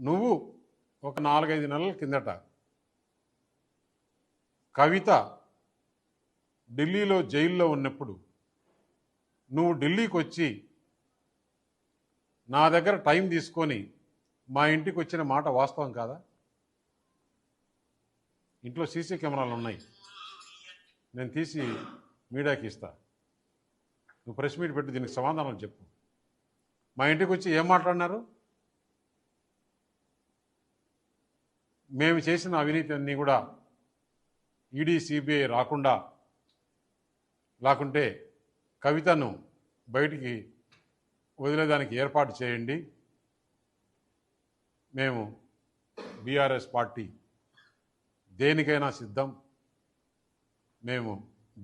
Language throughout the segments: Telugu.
నువ్వు ఒక నాలుగైదు నెలల కిందట కవిత ఢిల్లీలో జైల్లో ఉన్నప్పుడు నువ్వు ఢిల్లీకి వచ్చి నా దగ్గర టైం తీసుకొని మా ఇంటికి వచ్చిన మాట వాస్తవం కాదా? ఇంట్లో సీసీ కెమెరాలు ఉన్నాయి. నేను తీసి మీడియాకి ఇస్తా. నువ్వు ప్రెస్ మీట్ పెట్టి దీనికి సమాధానం చెప్పు. మా ఇంటికి వచ్చి ఏం మాట్లాడినారు? మేము చేసిన అవినీతి అన్నీ కూడా ఈడీ సిబిఐ రాకుండా లేకుంటే కవితను బయటికి వదిలేదానికి ఏర్పాటు చేయండి. మేము బీఆర్ఎస్ పార్టీ దేనికైనా సిద్ధం. మేము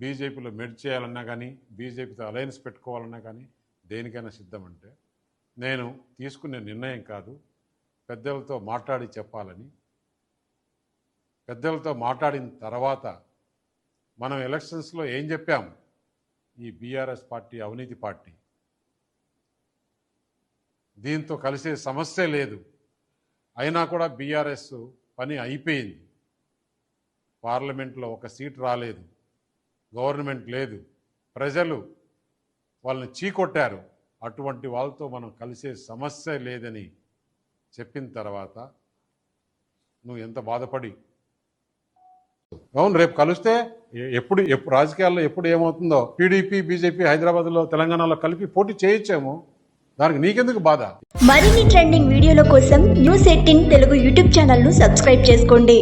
బీజేపీలో మెడ్ చేయాలన్నా కానీ బీజేపీతో అలయన్స్ పెట్టుకోవాలన్నా కానీ దేనికైనా సిద్ధం అంటే నేను తీసుకునే నిర్ణయం కాదు పెద్దలతో మాట్లాడి చెప్పాలని పెద్దలతో మాట్లాడిన తర్వాత మనం ఎలక్షన్స్లో ఏం చెప్పాం ఈ బీఆర్ఎస్ పార్టీ అవినీతి పార్టీ. దీంతో కలిసే సమస్య లేదు. అయినా కూడా బీఆర్ఎస్ పని అయిపోయింది. పార్లమెంట్లో ఒక సీట్ రాలేదు. గవర్నమెంట్ లేదు. ప్రజలు వాళ్ళని చీకొట్టారు. అటువంటి వాళ్ళతో మనం కలిసే సమస్య లేదని చెప్పిన తర్వాత నువ్వు ఎంత బాధపడి అవును రేపు కలిస్తే ఎప్పుడు ఎప్పుడు రాజకీయాల్లో ఎప్పుడు ఏమవుతుందో టీడీపీ బీజేపీ హైదరాబాద్లో తెలంగాణలో కలిపి పోటీ చేయొచ్చాము దానికి నీకెందుకు బాధ? మరిన్ని ట్రెండింగ్ వీడియోల కోసం న్యూస్ ఎయిటీన్ తెలుగు యూట్యూబ్ ఛానల్ను సబ్స్క్రైబ్ చేసుకోండి.